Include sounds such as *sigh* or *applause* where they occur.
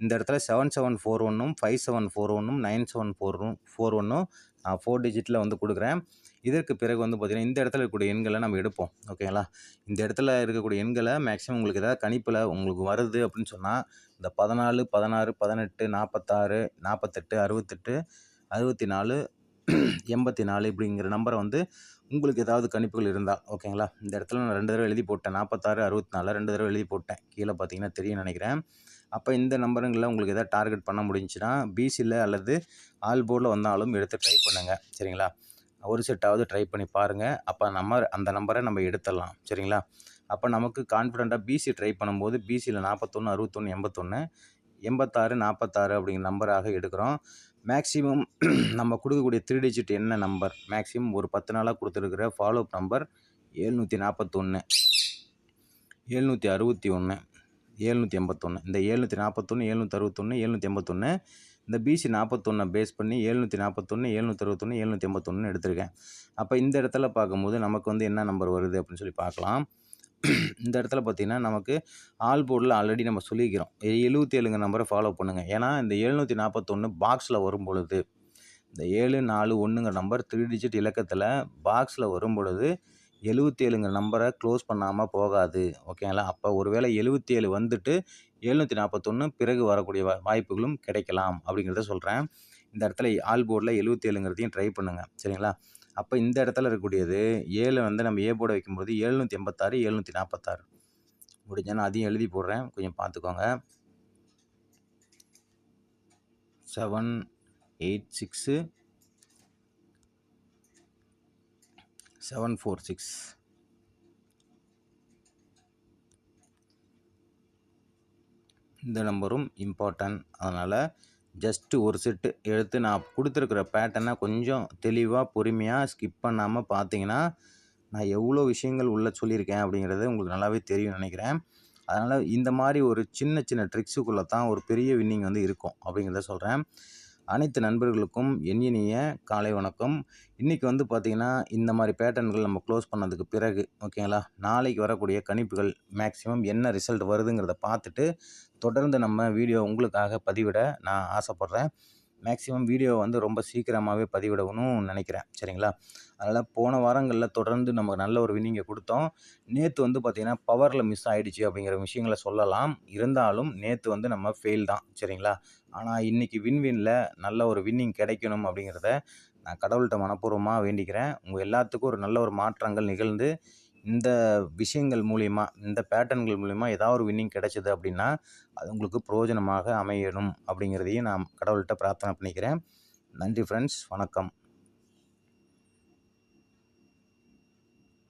இந்த இடத்துல seven seven four ஒன்றும் ஃபைவ் செவன் ஃபோர் ஒன்றும் நைன் செவன் ஃபோர் ஃபோர் ஒன்றும் நான் ஃபோர் டிஜிட்டில் வந்து கொடுக்குறேன். இதற்கு பிறகு வந்து பார்த்திங்கன்னா இந்த இடத்துல இருக்கக்கூடிய எண்களை நம்ம எடுப்போம். ஓகேங்களா இந்த இடத்துல இருக்கக்கூடிய எண்களை மேக்ஸிமம் உங்களுக்கு ஏதாவது கணிப்பில் உங்களுக்கு வருது அப்படின்னு சொன்னால் இந்த பதினாலு பதினாறு பதினெட்டு நாற்பத்தாறு நாற்பத்தெட்டு அறுபத்தெட்டு அறுபத்தி நாலு எண்பத்தி நாலு இப்படிங்கிற நம்பரை வந்து உங்களுக்கு ஏதாவது கணிப்புகள் இருந்தால் ஓகேங்களா இந்த இடத்துல நான் ரெண்டு தடவை எழுதி போட்டேன். நாற்பத்தாறு அறுபத்தி நாலு ரெண்டு தடவை எழுதி போட்டேன். கீழே பார்த்தீங்கன்னா தெரியும் நினைக்கிறேன். அப்போ இந்த நம்பருங்களில் உங்களுக்கு எதாவது டார்கெட் பண்ண முடிஞ்சுன்னா பிசியில் அல்லது ஆல் போர்டில் வந்தாலும் எடுத்து ட்ரை பண்ணுங்கள் சரிங்களா? ஒரு செட்டாவது ட்ரை பண்ணி பாருங்கள் அப்போ நம்ம அந்த நம்பரை நம்ம எடுத்துடலாம். சரிங்களா? அப்போ நமக்கு கான்ஃபிடெண்ட்டாக பிசி ட்ரை பண்ணும்போது பிசியில் நாற்பத்தொன்று அறுபத்தொன்று எண்பத்தொன்று எண்பத்தாறு நாற்பத்தாறு அப்படிங்கிற நம்பராக எடுக்கிறோம். மேக்ஸிமம் *clears throat* நம்ம கொடுக்கக்கூடிய த்ரீ டிஜிட் என்ன நம்பர் மேக்ஸிமம் ஒரு பத்து நாளாக கொடுத்துருக்குற ஃபாலோ அப் நம்பர் ஏழ்நூற்றி நாற்பத்தொன்று ஏழ்நூற்றி அறுபத்தி ஒன்று ஏழ்நூற்றி எண்பத்தொன்று இந்த ஏழ்நூற்றி நாற்பத்தொன்று ஏழ்நூற்றி அறுபத்தொன்று ஏழ்நூற்றி எண்பத்தொன்று இந்த பிசி நாற்பத்தொன்னை பேஸ் பண்ணி ஏழ்நூற்றி நாற்பத்தொன்று ஏழ்நூற்றி அறுபத்தொன்று ஏழ்நூற்றி எண்பத்தொன்று எடுத்திருக்கேன். அப்போ இந்த இடத்துல பார்க்கும்போது நமக்கு வந்து என்ன நம்பர் வருது அப்படின்னு சொல்லி பார்க்கலாம். இந்த இடத்துல பார்த்திங்கன்னா நமக்கு ஆல் போர்டில் ஆல்ரெடி நம்ம சொல்லிக்கிறோம் எழுபத்தி ஏழுங்க நம்பரை ஃபாலோ பண்ணுங்கள் ஏன்னா இந்த எழுநூற்றி நாற்பத்தொன்று பாக்ஸில் வரும் பொழுது இந்த ஏழு நாலு ஒன்றுங்கிற நம்பர் த்ரீ டிஜிட் இலக்கத்தில் பாக்ஸில் வரும் பொழுது எழுவத்தேழுங்கிற நம்பரை க்ளோஸ் பண்ணாமல் போகாது ஓகேங்களா? அப்போ ஒருவேளை எழுபத்தி ஏழு வந்துட்டு எழுநூற்றி நாற்பத்தொன்று பிறகு வரக்கூடிய வாய்ப்புகளும் கிடைக்கலாம் அப்படிங்கிறத சொல்கிறேன் இந்த இடத்துல ஆல் போர்டில் எழுவத்தேழுங்கிறதையும் ட்ரை பண்ணுங்கள் சரிங்களா? அப்போ இந்த இடத்துல இருக்கக்கூடியது ஏழு வந்து நம்ம ஏ போர்டை வைக்கும்போது எழுநூற்றி எண்பத்தாறு எழுநூற்றி நாற்பத்தாறு முடிஞ்சா அதையும் எழுதி போடுறேன் கொஞ்சம் பார்த்துக்கோங்க. Seven eight six seven four six இந்த நம்பரும் இம்பார்ட்டன்ட் அதனால் ஜஸ்ட்டு ஒரு செட்டு எடுத்து நான் கொடுத்துருக்குற பேட்டர்னை கொஞ்சம் தெளிவாக பொறுமையாக ஸ்கிப் பண்ணாமல் பார்த்தீங்கன்னா நான் எவ்வளோ விஷயங்கள் உள்ளே சொல்லியிருக்கேன் அப்படிங்கிறது உங்களுக்கு நல்லாவே தெரியும் நினைக்கிறேன். அதனால் இந்த மாதிரி ஒரு சின்ன சின்ன ட்ரிக்ஸுக்குள்ளே தான் ஒரு பெரிய வின்னிங் வந்து இருக்கும் அப்படிங்கிறத சொல்கிறேன் அனைத்து நண்பர்களுக்கும் என் இனிய காலை வணக்கம். இன்றைக்கி வந்து பார்த்திங்கன்னா இந்த மாதிரி பேட்டர்ன்கள் நம்ம க்ளோஸ் பண்ணதுக்கு பிறகு ஓகேங்களா நாளைக்கு வரக்கூடிய கணிப்புகள் மேக்ஸிமம் என்ன ரிசல்ட் வருதுங்கிறத பார்த்துட்டு தொடர்ந்து நம்ம வீடியோ உங்களுக்காக பதிவிட நான் ஆசைப்பட்றேன். மேக்ஸிமம் வீடியோ வந்து ரொம்ப சீக்கிரமாகவே பதிவிடணும்னு நினைக்கிறேன். சரிங்களா? அதனால் போன வாரங்களில் தொடர்ந்து நமக்கு நல்ல ஒரு வின்னிங்கை கொடுத்தோம். நேற்று வந்து பார்த்திங்கன்னா பவரில் மிஸ் ஆகிடுச்சு அப்படிங்கிற விஷயங்களை சொல்லலாம். இருந்தாலும் நேற்று வந்து நம்ம ஃபெயில் தான். சரிங்களா? ஆனால் இன்றைக்கி வின்வினில் நல்ல ஒரு வின்னிங் கிடைக்கணும் அப்படிங்கிறத நான் கடவுள்கிட்ட மனப்பூர்வமாக வேண்டிக்கிறேன். உங்கள் எல்லாத்துக்கும் ஒரு நல்ல ஒரு மாற்றங்கள் நிகழ்ந்து இந்த விஷயங்கள் மூலிமா இந்த பேட்டர்ன்கள் மூலிமா ஏதாவது ஒரு வின்னிங் கிடைச்சிது அப்படின்னா அது உங்களுக்கு பிரயோஜனமாக அமையணும் அப்படிங்கிறதையும் நான் கடவுள்கிட்ட பிரார்த்தனை பண்ணிக்கிறேன். நன்றி ஃப்ரெண்ட்ஸ் வணக்கம்.